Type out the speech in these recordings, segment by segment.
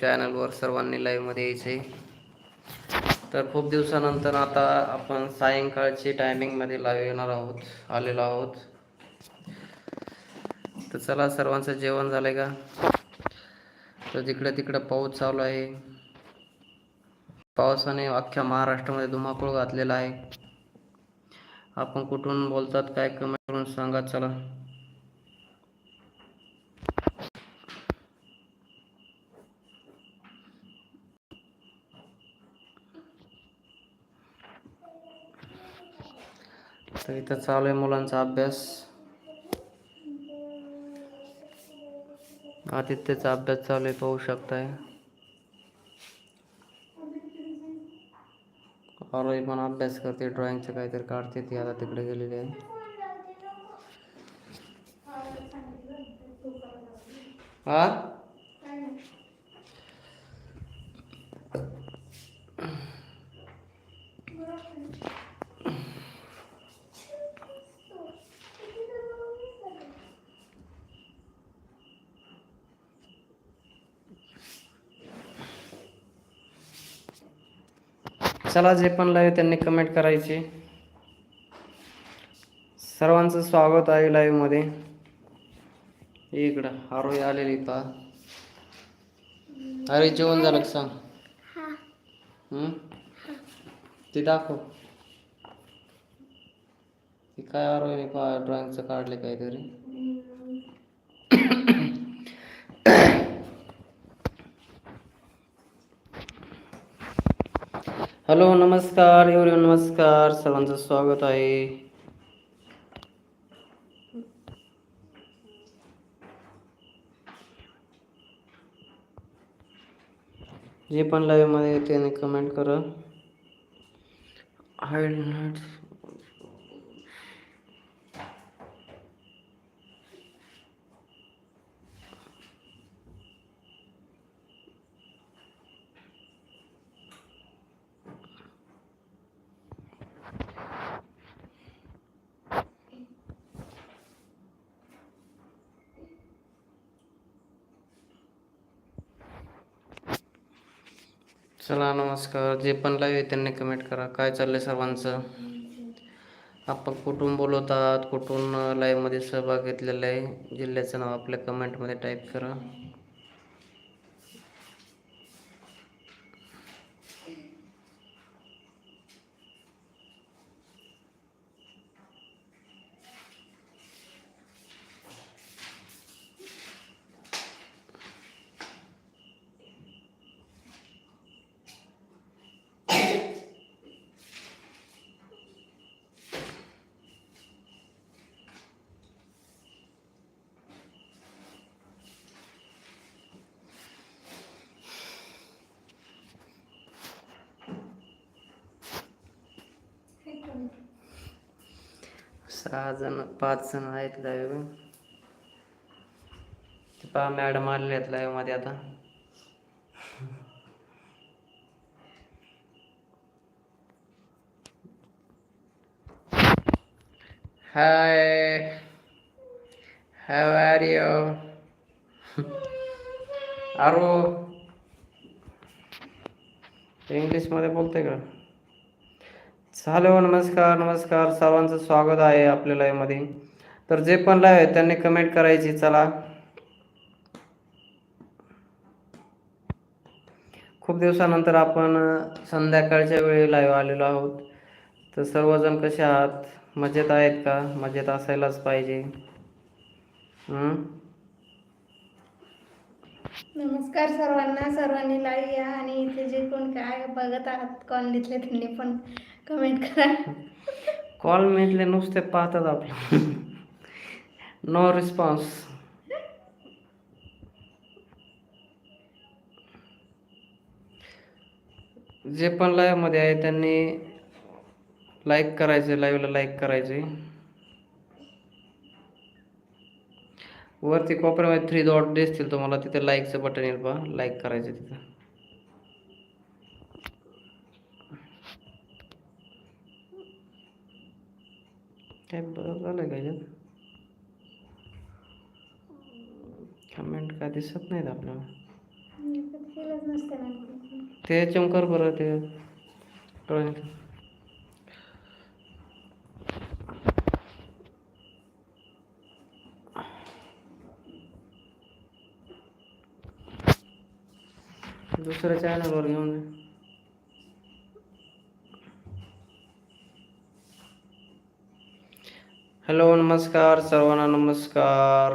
चॅनलवर सर्वांनी लाईव्हमध्ये यायचे तर खूप दिवसानंतर आता आपण सायंकाळची टायमिंगमध्ये लाईव्ह येणार आहोत आलेलो आहोत. तर चला सर्वांचं जेवण झालंय का? तर जिकडं तिकडं पाऊस चालू आहे. पावसाने अख्ख्या महाराष्ट्रामध्ये धुमाकूळ घातलेला आहे. आपण कुठून बोलतात काय कमेंट करून सांगा चला. तर इथं चालू आहे अभ्यास. आदित्यचा अभ्यास चालू आहे, पाहू पण अभ्यास करते ड्रॉइंगचं काहीतरी काढते, ती आता तिकडे गेलेली आहे. हा चला जे पण लाईव्ह त्यांनी कमेंट करायची. सर्वांचं स्वागत आहे लाईव्हमध्ये. ये इकडं आरोही आलेली पा अरे जेवण झालं सांग? ते दाखव. ते काय आरोही पा ड्रॉइंगचं काढले काहीतरी. हॅलो नमस्कार एवढे नमस्कार सर्वांचं स्वागत आहे. जे पण लाईव्हमध्ये त्याने कमेंट करा. हायलाइट्स चला नमस्कार. जे पण लाईव्ह आहे त्यांनी कमेंट करा. काय चाललंय सर्वांचं? आपण कुठून बोलवतात आहात? कुठून लाईव्हमध्ये सहभाग घेतलेला आहे? जिल्ह्याचं नाव आपल्या कमेंटमध्ये टाईप करा. सहा जण पाच जण आहेत लाईव्ह ते पहा मॅडम आलेले आहेत लाईव्हमध्ये आता. हाय हाव आर यू आरो इंग्लिशमध्ये बोलते का? हॅलो नमस्कार नमस्कार. सर्वांचं स्वागत आहे आपल्या लाईव्हमध्ये तर जे पण लाईव्ह आहे त्यांनी कमेंट करायची चला. खूप दिवसानंतर आपण संध्याकाळच्या वेळी लाईव्ह आलेलो आहोत. तर सर्वजण कसे आहात? मजेत आहेत का? मजेत असायलाच पाहिजे. नमस्कार सर्वांना. सर्वांनी लाईव्ह या आणि इथे जे कोण काय बघत आहात कॉलनीतले त्यांनी पण कमेंट करा कॉल मिळले नुसते पाहतात आपलं नो रिस्पॉन्स जे पण लाईव्हमध्ये आहे त्यांनी लाईक करायचे लाईव्हला लाईक करायचे वरती कोपऱ्यामध्ये थ्री डॉट दिसतील तुम्हाला तिथे लाईकचं बटन येईल पहा लाईक करायचं तिथं काय बरं झालं का याच्यात कमेंट काय दिसत नाहीत आपल्याला केलंच नसतं ना आणखी. ते चमकर बरं ते ड्रॉइंग दुसऱ्या चॅनलवर घेऊन हॅलो नमस्कार सर्वांना नमस्कार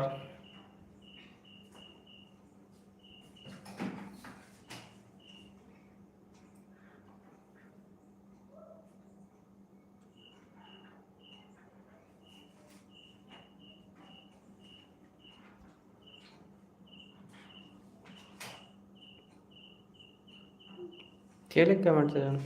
केले काय म्हटलं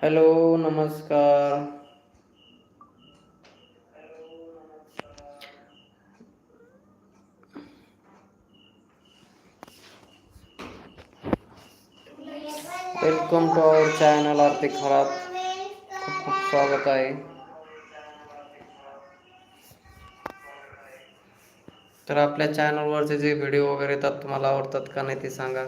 हॅलो नमस्कार. वेलकम टू आवर चॅनल आर्थिक खराब खूप खूप स्वागत आहे. तर आपल्या चॅनलवरचे जे व्हिडिओ वगैरे येतात तुम्हाला आवडतात का नाही ते सांगा.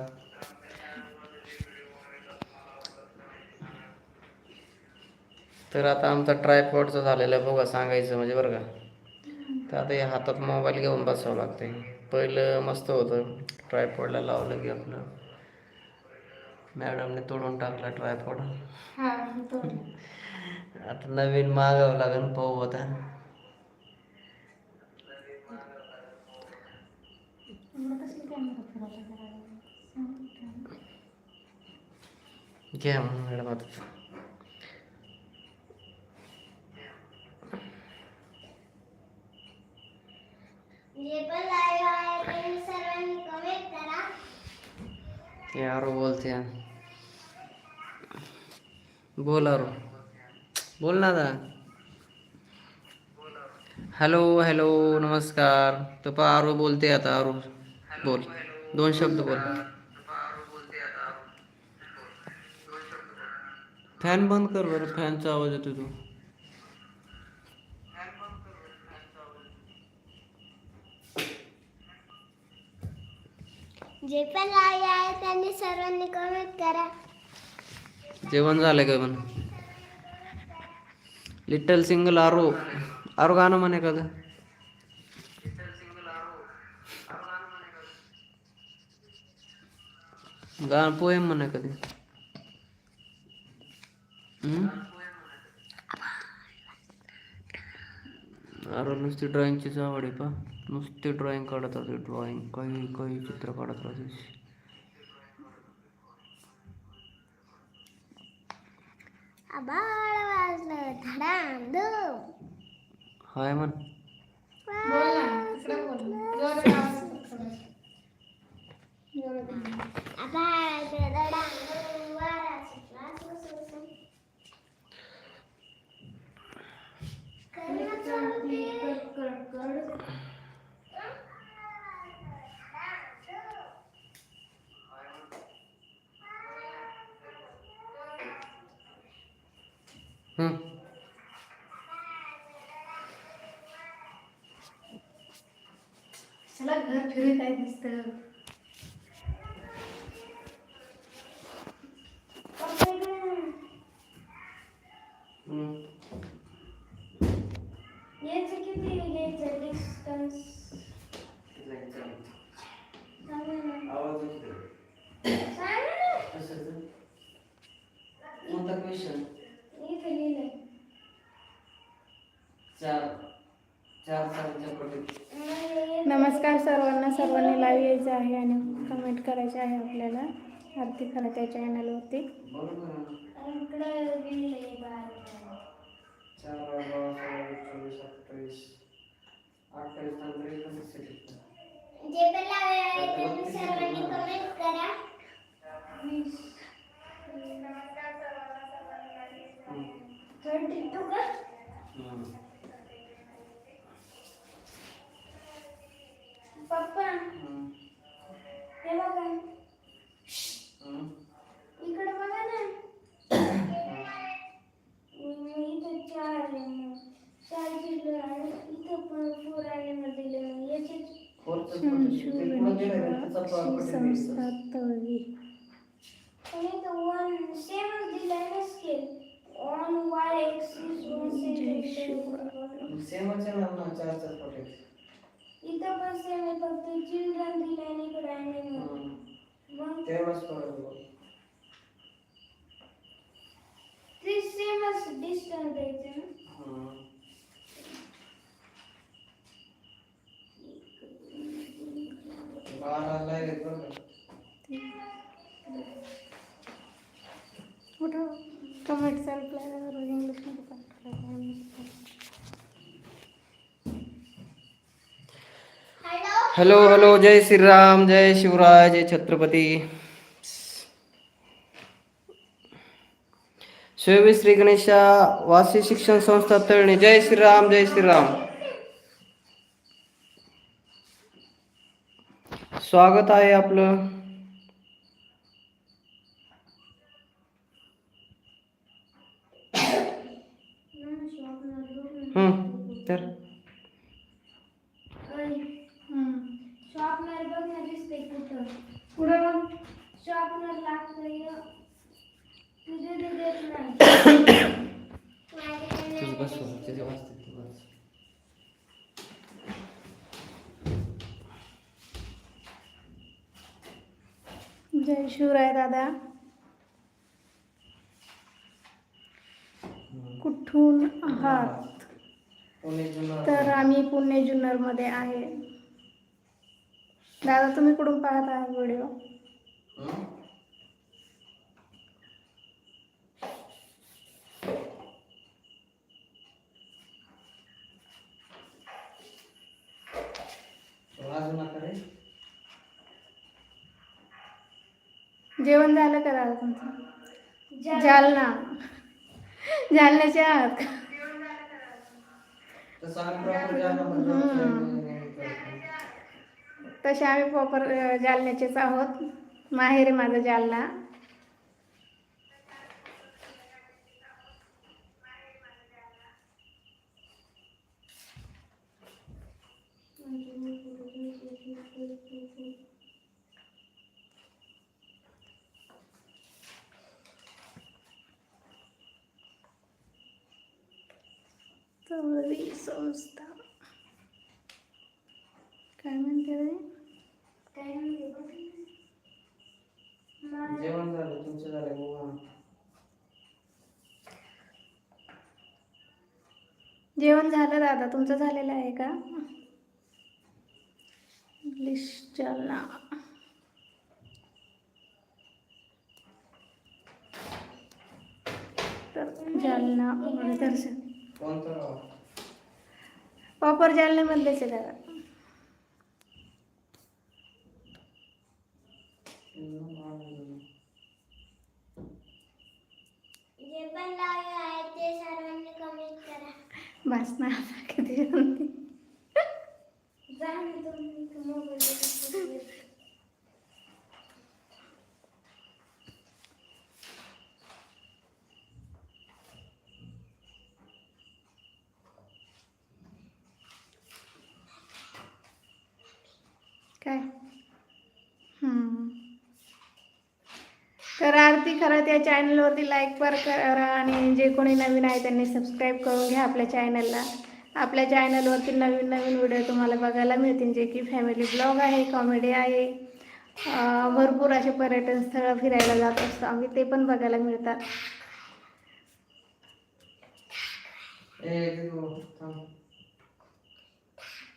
तर आता आमचा ट्रायपॉडचं झालेलं आहे बघा सांगायचं म्हणजे बरं का. तर आता या हातात मोबाईल घेऊन बसावं लागते पहिलं मस्त होतं ट्रायपॉडला लावलं की आपलं. मॅडमने तोडून टाकला ट्रायपॉड हा आता नवीन मागावं लागेल पाहू काय? घ्या मग मॅडम आता. सर्वांनी कमेंट करा हे बोलते बोल आरो बोल ना दा। हॅलो हॅलो, नमस्कार। तो पा आरो बोलते आता आरो। बोल। दोन शब्द बोल। फॅन बंद कर बरं, फॅनचा आवाज़ येतो तू. जे पण लाईव्ह आहे त्यांनी सर्वांनी कमेंट करा. जेवण झालं का पण? लिटल सिंगल आरो आरो गाणं म्हणे का गं? गाणं पोएम म्हणे कधी अरे नुसती ड्रॉइंगचीच आवड आहे पा. नुसते ड्रॉइंग काढत राहते ड्रॉइंग काही काही चित्र काढत राहते आबाळ वाजलं धडाम हाय म्हण. बोल ना चला घर फिरत आहे दिसतं हम्म. याचं किती घ्यायचं डिस्टन्स आवाज येतोय. सांगा ना कशाचं? क्वेश्चन इथे लिहिलंय चार चार चारच्या पटीत नमस्कार सर्वांना सर्वांनी लाईव्ह यायचं आहे आणि कमेंट करायचे आहे आपल्याला आरती त्या चॅनलवरती बरोबर आहे. चार बारा सोळा चोवीस अठ्ठावीस अठ्ठावीस नंतर एकदम सेट जे पण लाईव्ह आहे त्यांनी सर्वांनी कमेंट करा थर्टी टू का पप्पा हे बघा इकडे बघा ना इथं चार आहे मग. चार दिलं आणि इथं पण फोर आहे मग दिलं मग याच्यात संस्था तळवी आणि इथं वन सेवन दिलाय ना scale on Y axis one सेमच आहे ना चार चार पटीत इथं पण सेम आहे फक्त चिल्ड्रन दिलाय आणि इकडे animal. मग तेवढंच फरक बघ. ते सेमच डिस्टन्स द्यायचं ना हॅलो हॅलो जय श्री राम जय शिवराय जय छत्रपति शैवी श्री गणेशा वासी शिक्षण संस्था तळणी जय श्री राम जय श्री राम स्वागत आहे आपलं हम्म जय शिवराय दादा. कुठून आहात. तर आम्ही पुणे जुन्नरमध्ये आहे. दादा तुम्ही कुठून पाहत आहात व्हिडिओ हं? वाजू नका रे जेवण झालं करा तुमचं? जालना. जालन्याचे आहात तसे आम्ही प्रॉपर जालन्याचेच आहोत. माहेर माझं जालना तळवी संस्था काय म्हणते रे काय म्हणते बघ. जेवण झालं तुमचं झालं गोवा जेवण झालं दादा? तुमचं झालेलं आहे का? लिस्ट जालना तर जालना दर्शन प्रॉपर जालन्यामधलेच आहे दादा जे पण लाईव्ह आहे ते सर्वांनी कमेंट करा बस ना करा त्या चॅनल वरती लाईक पर करा आणि जे कोणी नवीन आहे त्यांनी सबस्क्राईब करून घ्या आपल्या चॅनलला आपल्या चॅनलवरती नवीन नवीन व्हिडिओ तुम्हाला बघायला मिळतील जे की फॅमिली ब्लॉग आहे कॉमेडी आहे. भरपूर असे पर्यटन स्थळं फिरायला जात असतो आम्ही ते पण बघायला मिळतात.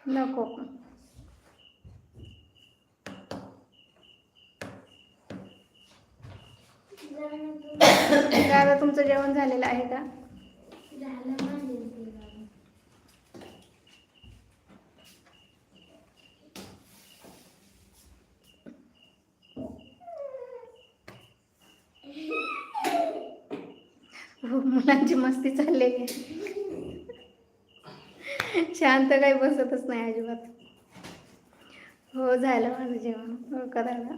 नको. दादा तुमचं जेवण झालेलं आहे का? हो मुलांची मस्ती चाललेली आहे. शांत काही बसतच नाही अजिबात. हो झालं माझं जेवण. हो का दादा?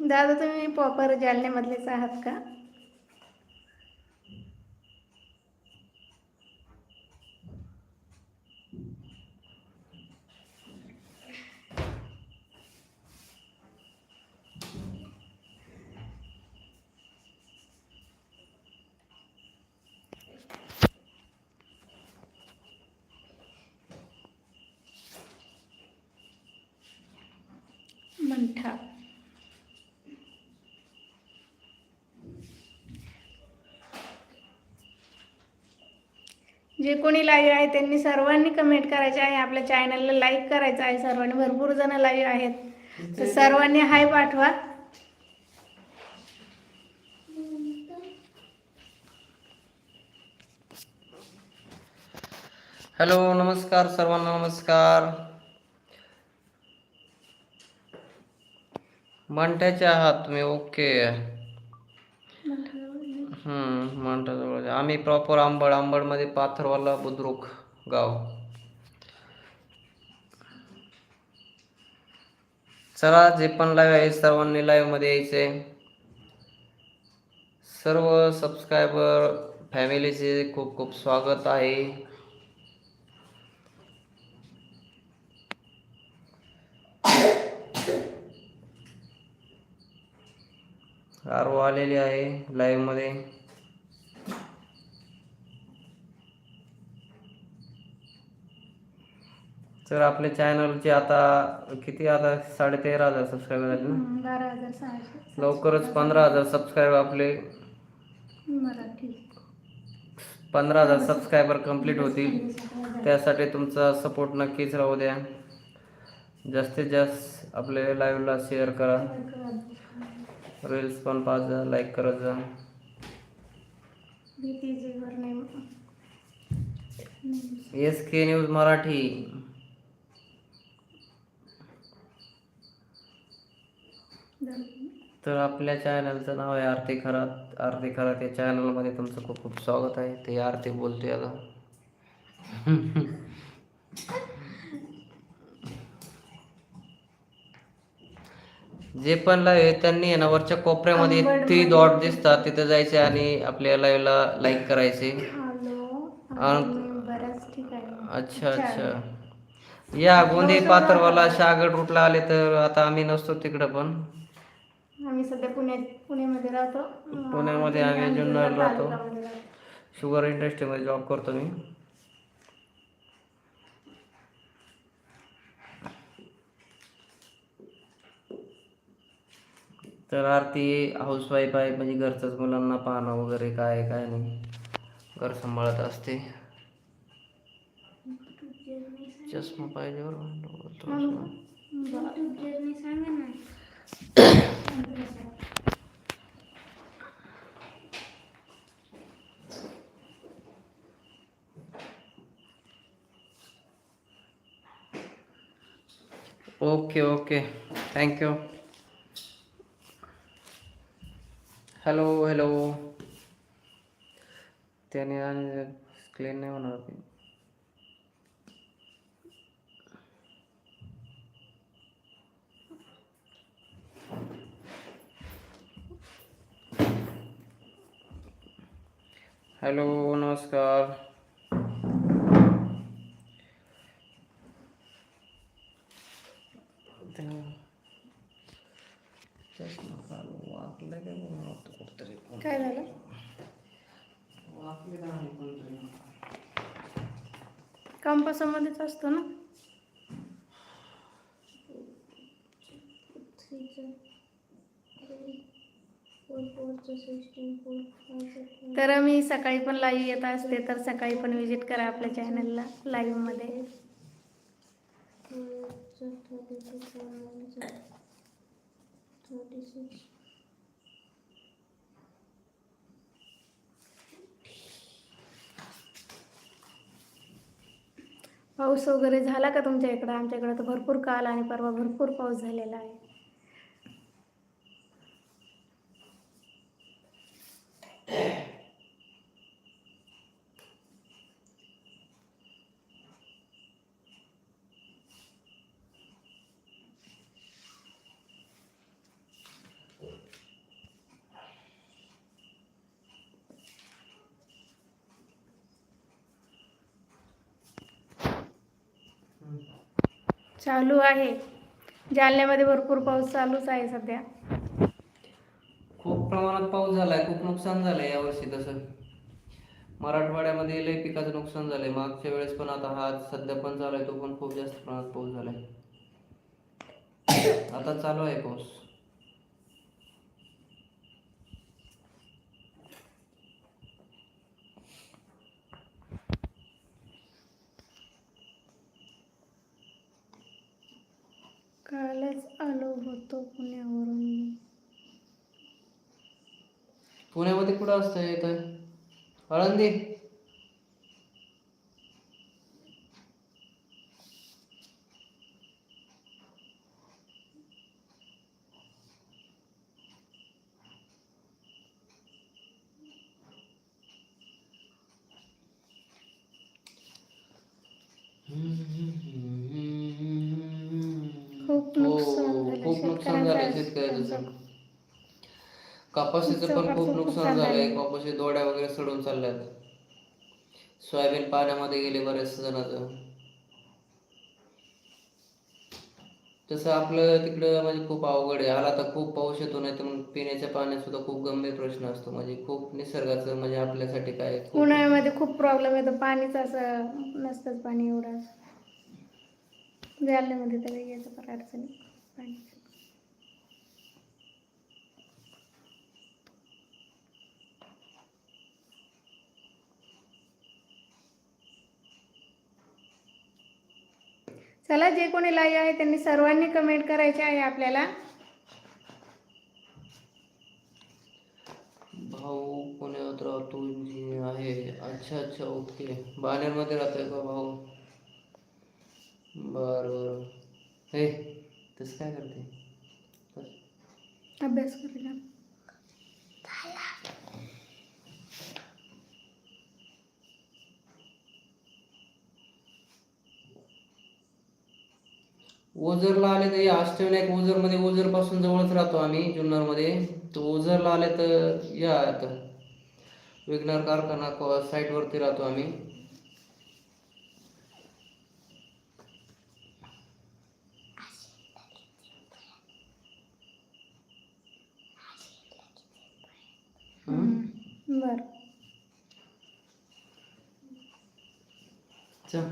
दादा तुम्ही प्रॉपर जालन्यामधलेच आहात का? मंठा. जे कोणी लाईव्ह आहे त्यांनी सर्वांनी कमेंट करायचे आहे. आपल्या चॅनलला लाईक करायचं आहे. सर्वांनी भरपूर जण लाईव्ह आहेत. तर सर्वांनी हाय पाठवा. हॅलो नमस्कार सर्वांना नमस्कार. मंठ्याचे आहात तुम्ही ओके हम्म मंठ्याजवळ आम्ही प्रॉपर आंबड आंबडमध्ये पाथरवाला बुद्रुक गाव. चला जे पण लाईव्ह आहे सर्वांनी लाईव्हमध्ये यायचे. सर्व सबस्क्रायबर फॅमिलीचे खूप खूप स्वागत आहे. आरो आलेली आहे लाईव्ह तर आपल्या चॅनलचे आता किती आता? साडे तेरा हजार सबस्क्राईबर झाले ना? हम्म, बारा हजार सहाशे लवकरच पंधरा हजार सबस्क्राईबर आपले. मराठी पंधरा हजार सबस्क्रायबर कंप्लीट होतील. त्यासाठी तुमचा सपोर्ट नक्कीच राहू द्या. जास्तीत जास्त आपल्या लाईव्हला शेअर करा. रील्स पण पाच जा. लाईक करत जा एस के न्यूज मराठी. तर आपल्या चॅनलचं नाव आहे आरती खरात. आरती खरात या चॅनलमध्ये तुमचं खूप खूप स्वागत आहे. ते आरती बोलतोय आता. जे पण लाईव्ह आहे त्यांनी ना वरच्या कोपऱ्यामध्ये थ्री डॉट दिसतात. तिथे जायचे आणि आपल्या लाईव्हला लाईक करायचे. अच्छा अच्छा. या गोंदे पात्रवाला शागड रूटला आले तर आता आम्ही नसतो तिकडं पण. आम्ही सध्या पुण्यात पुण्यामध्ये राहतो पुण्यामध्ये आम्ही जुन्नरला राहतो. शुगर इंडस्ट्रीमध्ये जॉब करतो मी तर आरती हाऊसवाईफ आहे म्हणजे घरचंच मुलांना पाहणं वगैरे काय काय नाही घर सांभाळत असते चष्मा पाहिजे बरं बोलतो असं. YouTube जर्नी सांगा ना okay okay thank you hello hello त्याने आणि क्लीन नाही होणार हॅलो नमस्कार चष्मा काय म्हणून कुठंतरी. काय झालं कंपासामध्येच असतो ना तर मी सकाळी पण लाईव्ह येत असते तर सकाळी पण व्हिजिट करा आपल्या चॅनलला लाईव्हमध्ये पाऊस वगैरे झाला का तुमच्या इकडं? आमच्या इकडं तर भरपूर काल आणि परवा भरपूर पाऊस झालेला आहे. चालू आहे. जालन्यामध्ये भरपूर पाऊस चालूच आहे सध्या. प्रमाणात पाऊस झालाय खूप नुकसान झालंय यावर्षी तसं. मराठवाड्यामध्ये लय पिकाचं नुकसान झालंय. मागच्या वेळेस पण आता हा सध्या पण झालाय तो पण खूप जास्त प्रमाणात पाऊस झालाय. आता चालू आहे पाऊस. कालच आलो होतो पुण्यावरून. पुण्यामध्ये कुठं असतं इथं आळंदी खूप हो नुकसान झालं. शेतकऱ्याचं कापाशीचं पण खूप नुकसान झालंय. कापाशी दोड्या वगैरे सडून चालल्यात. सोयाबीन पाण्यामध्ये गेले बऱ्याच जणांचं. तसं आपलं तिकडं म्हणजे खूप अवघड आहे. आला तर खूप पाऊस येतो नाही तर मग पिण्याच्या पाण्यात सुद्धा खूप गंभीर प्रश्न असतो. म्हणजे खूप निसर्गाचं म्हणजे आपल्यासाठी काय उन्हाळ्यामध्ये खूप प्रॉब्लेम येतो. पाणीच असं नसतंच पाणी एवढं. जालन्यामध्ये तर याचं फार अडचणी पाणी. चला जे कोणी लाईव्ह आहे त्यांनी सर्वांनी कमेंट करायचे आहे आपल्याला. भाऊ पुण्यात राहतो जी आहे. अच्छा अच्छा ओके बाणेरमध्ये राहतोय का भाऊ? बर बर. हे तसं काय करते. अभ्यास करायला ओझरला आले तर या अष्टविनायक ओझरमध्ये ओझरपासून जवळच राहतो आम्ही जुन्नरमध्ये. तर ओझरला आले तर या आता. विघ्नर कारखाना साईटवरती राहतो आम्ही. बरं चल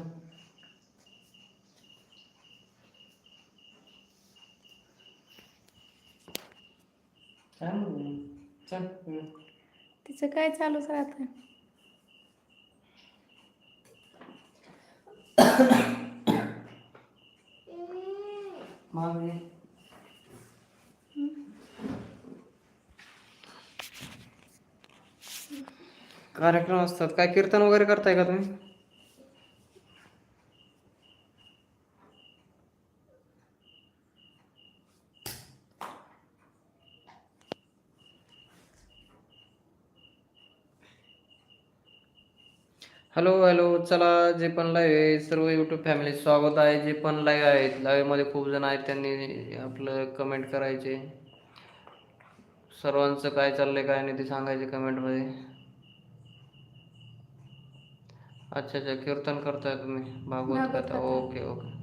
काय म्हणू? चल. तिचं काय चालूच राहतं कार्यक्रम असतात. काय कीर्तन वगैरे करताय का तुम्ही? हॅलो हॅलो चला जे पण लाईव्ह आहे सर्व यूट्यूब फॅमिली स्वागत आहे. जे पण लाईव्ह आहेत लाईव्हमध्ये खूप जण आहेत त्यांनी आपलं कमेंट करायचे. सर्वांचं काय चाललंय काय नाही ते सांगायचे कमेंटमध्ये अच्छा अच्छा. कीर्तन करताय तुम्ही? भागवत कथा. ओके ओके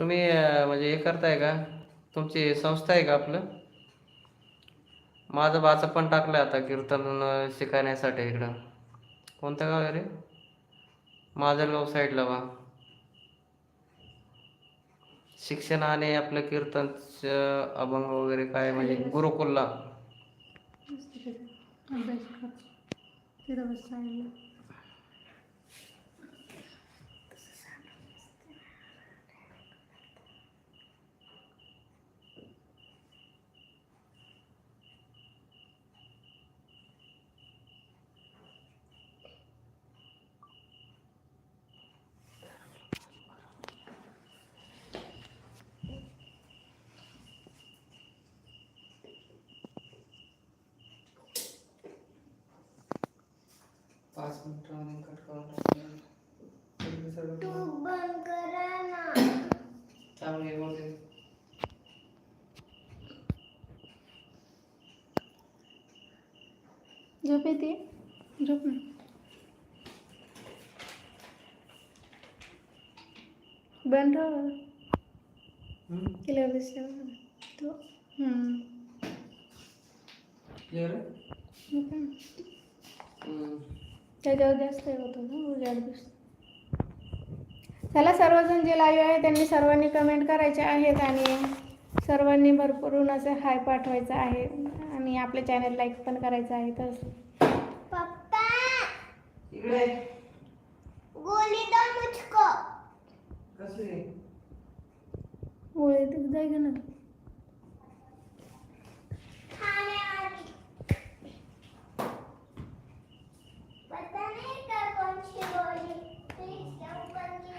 तुम्ही म्हणजे हे करताय का? तुमची संस्था आहे का आपलं? माझं बाचं पण टाकलं आता कीर्तन शिकण्यासाठी इकडं. कोणतं गाव आहे रे? माजलगाव साईडला बा. शिक्षण आणि आपलं कीर्तनचं अभंग वगैरे काय म्हणजे गुरुकुलला. पाच मिनिटं कट करून तू बंद करा ना. चांगली बोलते झोप येते झोप ना. बंद दिसते बघ. तो हम्म. क्लिअर मग काय? त्याच्यावर जास्त हे होतं ना उजाड दिसतो चला सर्वजण जे लाईव्ह आहे त्यांनी सर्वांनी कमेंट करायचे आहेत आणि सर्वांनी भरपूरून असं हाय पाठवायचं आहे. आणि आपल्या चॅनल लाईक पण करायचं आहे तर. पप्पा! इकडे. गोली दो मुझको. कसली? ओळे जाय का ना.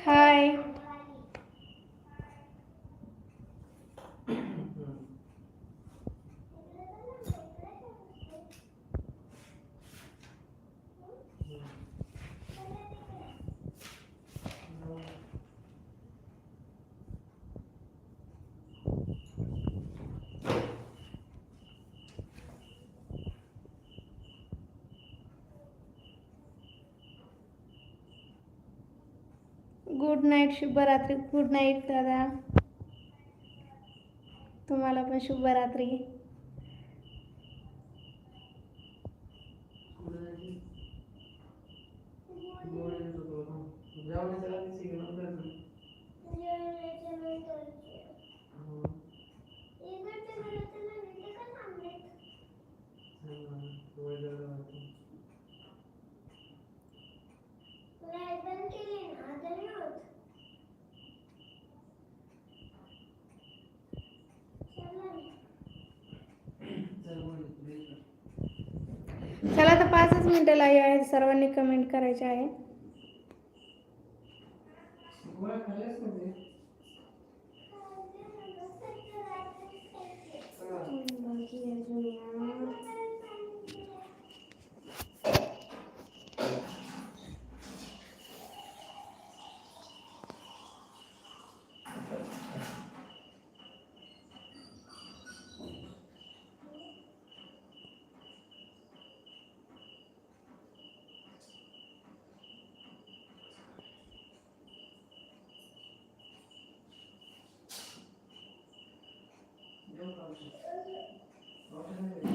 Hi. गुड नाईट शुभरात्री. गुड नाईट दादा. तुम्हाला पण शुभरात्री जेवणाच्या नंतरची. इकडच्या घराचं नाही का थांबलेत? लाइट बंद केली ना आता नाही होत चला ना. चला तर पाचच मिनटं लाईव्ह आहेत सर्वांनी कमेंट करायचे आहे. Thank you.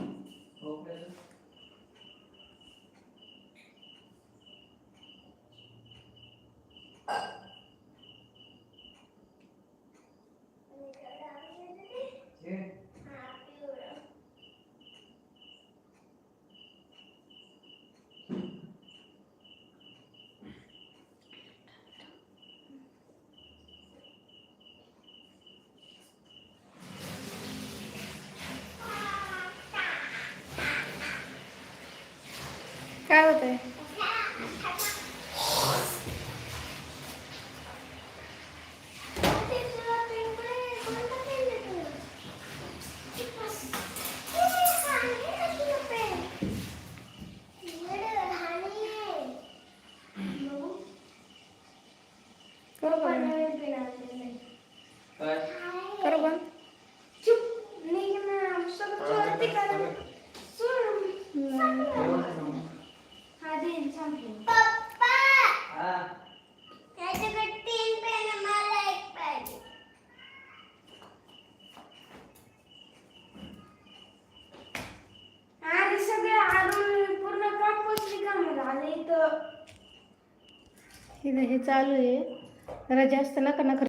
हे चालू आहे. जरा जास्त नका नका